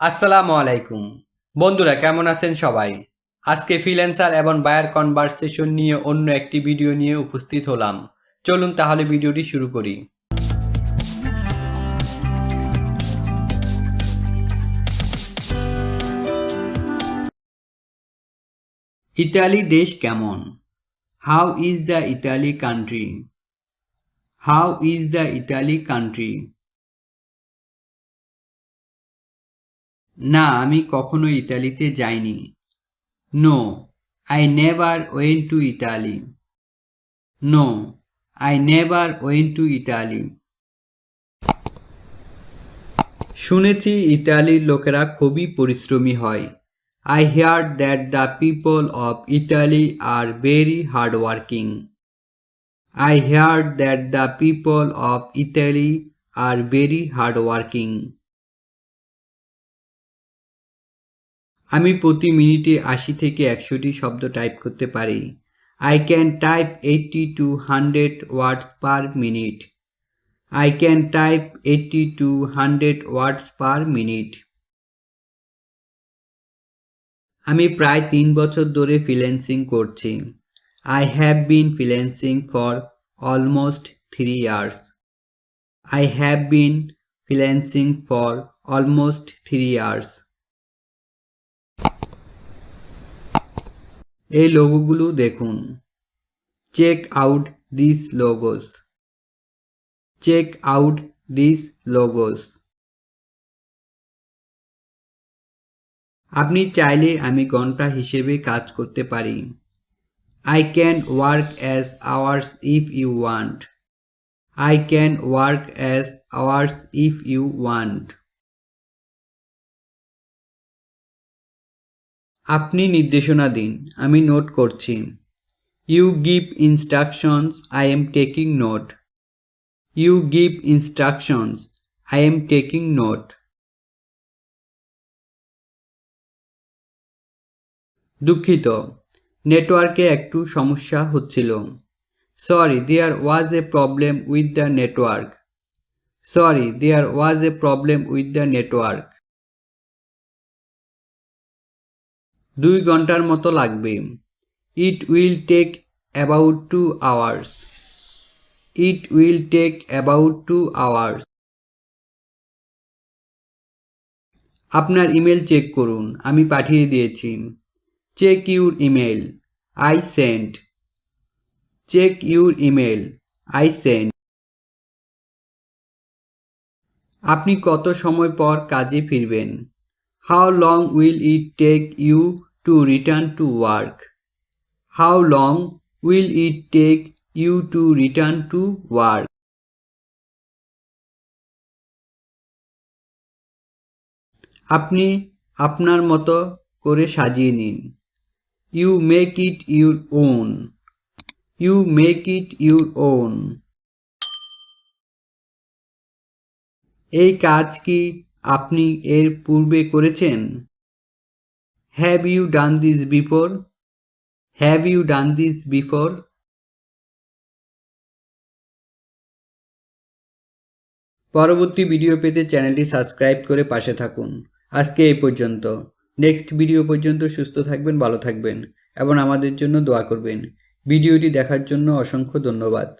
আসসালামু আলাইকুম। বন্ধুরা, কেমন আছেন সবাই? আজকে ফ্রিল্যান্সার এবং বায়ার কনভারসেশন নিয়ে অন্য একটি ভিডিও নিয়ে উপস্থিত হলাম। চলুন তাহলে ভিডিওটি শুরু করি। ইতালি দেশ কেমন? How is the Italy country how is the Italy country না, আমি কখনো ইতালিতে যাইনি। No I never went to Italy no I never went to Italy শুনেছি ইতালির লোকেরা খুবই পরিশ্রমী হয়। I hear that the people of Italy are very hard working I hear that the people of Italy are very hard working আমি প্রতি মিনিটে আশি থেকে একশোটি শব্দ টাইপ করতে পারি। I can type eighty two hundred words per minute I can type eighty two hundred words per minute আমি প্রায় তিন বছর ধরে ফ্রিল্যান্সিং করছি। I have been freelancing for almost three years I have been freelancing for almost three years এই লোগোগুলো দেখুন। Check out this logos check out this logos আপনি চাইলে আমি ঘণ্টা হিসেবে কাজ করতে পারি। I can work as hours if you want I can work as hours if you want আপনি নির্দেশনা দিন, আমি নোট করছি। You give instructions I am taking note you give instructions I am taking note দুঃখিত, নেটওয়ার্কে একটু সমস্যা হচ্ছিল। Sorry there was a problem with the network sorry there was a problem with the network দুই ঘণ্টার মতো লাগবে। It will take about two hours it will take about two hours আপনার ইমেল চেক করুন, আমি পাঠিয়ে দিয়েছি। Check your email I sent check your email I sent আপনি কত সময় পর কাজে ফিরবেন? How long will it take you to return to work how long will it take you to return to work আপনি আপনার মতো করে সাজিয়ে নিন। You make it your own you make it your own এই কাজ কি আপনি এর পূর্বে করেছেন? Have you done this before have you done this before পরবর্তী ভিডিও পেতে চ্যানেলটি সাবস্ক্রাইব করে পাশে থাকুন। আজকে এই পর্যন্ত। নেক্সট ভিডিও পর্যন্ত সুস্থ থাকবেন, ভালো থাকবেন এবং আমাদের জন্য দোয়া করবেন। ভিডিওটি দেখার জন্য অসংখ্য ধন্যবাদ।